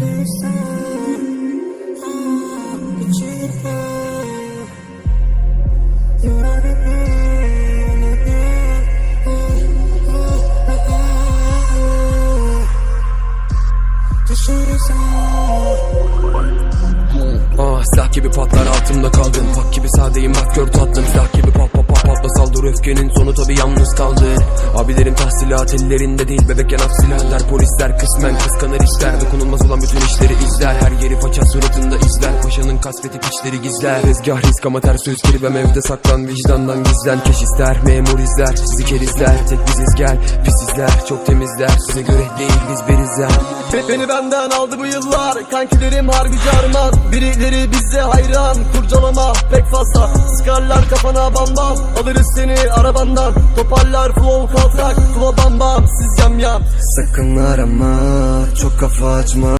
Ah silah gibi patlar altımda kaldın öfkenin sonu tabi yalnız kaldın Abilerim tahsilat ellerinde değil bebekken af silahlar. Polisler kısmen kıskanır işler Dokunulmaz olan bütün işleri izler. Her yeri faça suratında izler Paşanın kasveti piçleri gizler. Tezgah risk ama ters söz kirvem evde saklan Vicdandan gizlen. Keş ister Memur izler. Sizi kerizler Tek biziz gel pis izler. Çok temizler. Size göre değil biz berizler Be- Beni benden aldı bu yıllar. Kankilerim harbici armağan Birileri bize hayran. Kurcalama pek fazla. Sıkarlar kafana bam bam Alırız seni arabandan. Toparlar flow kaltak Flow bam bam siz yam yam. Sakın arama çok kafa açma